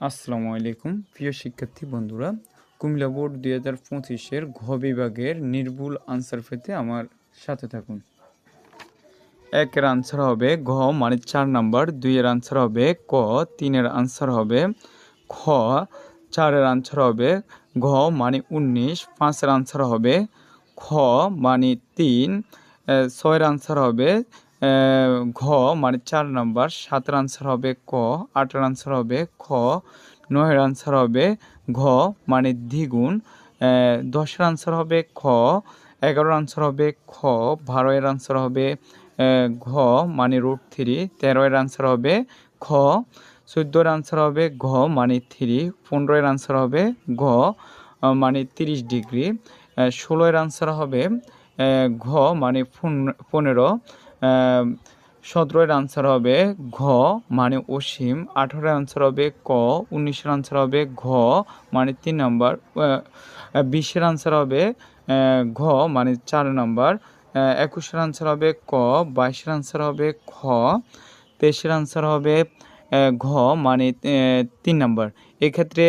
আসসালামু আলাইকুম। প্রিয় শিক্ষার্থী বন্ধুরা, কুমিল্লা বোর্ড দুই হাজার পঁচিশের ঘ বিভাগের নির্ভুল আনসার পেতে আমার সাথে থাকুন। একের আনসার হবে ঘ মানে চার নাম্বার, দুইয়ের আনসার হবে ক, তিনের আনসার হবে খ, চারের আনসার হবে ঘ মানে উনিশ, পাঁচের আনসার হবে খ মানে তিন ছয়ের আনসার হবে ঘ মানে চার নাম্বার সাতের আনসার হবে ক আটের আনসার হবে খ নয়ের আনসার হবে ঘ মানে দ্বিগুণ। দশের আনসার হবে খ এগারোর আনসার হবে খ বারোয়ের আনসার হবে আহ, ঘ মানে রুট থ্রি তেরোয়ের আনসার হবে খ চোদ্দোর আনসার হবে ঘ মানে থ্রি পনেরোয়ের আনসার হবে ঘ মানে তিরিশ ডিগ্রি ষোলোয়ের আনসার হবে ঘ মানে পন- পনেরো সতেরোয়ের আনসার হবে ঘ মানে অসীম। আঠেরোর আনসার হবে ক, উনিশের আনসার হবে ঘ মানে তিন নম্বর বিশের আনসার হবে ঘ মানে চার নম্বর একুশের আনসার হবে ক, বাইশের আনসার হবে খ, তেইশের আনসার হবে ঘ মানে তিন নম্বর। এক্ষেত্রে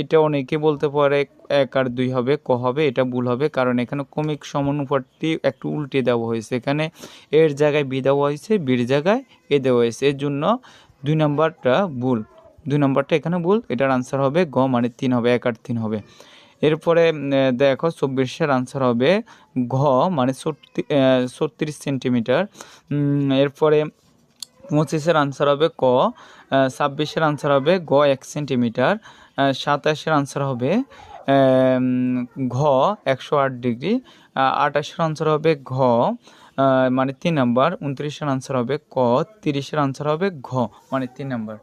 এটা অনেকে বলতে পারে এক আর দুই হবে, ক হবে, এটা ভুল হবে, কারণ এখানে ক্রমিক সমানুপাতটি একটু উল্টে দেওয়া হয়েছে। এখানে এর জায়গায় বি দেওয়া হয়েছে, বির জায়গায় এ দেওয়া হয়েছে। এর জন্য দুই নম্বরটা ভুল। দুই নম্বরটা এখানে ভুল, এটার আনসার হবে গ মানে তিন হবে, এক আর তিন হবে। এরপরে দেখো চব্বিশের আনসার হবে ঘ মানে ছত্রিশ সেন্টিমিটার এরপরে পঁচিশের আনসার হবে ক ছাব্বিশের আনসার হবে গ, এক সেন্টিমিটার সাতাশের আনসার হবে ঘ, একশো আট ডিগ্রি আটাশের আনসার হবে ঘ মানে তিন নাম্বার উনত্রিশের আনসার হবে ক, তিরিশের আনসার হবে ঘ মানে তিন নাম্বার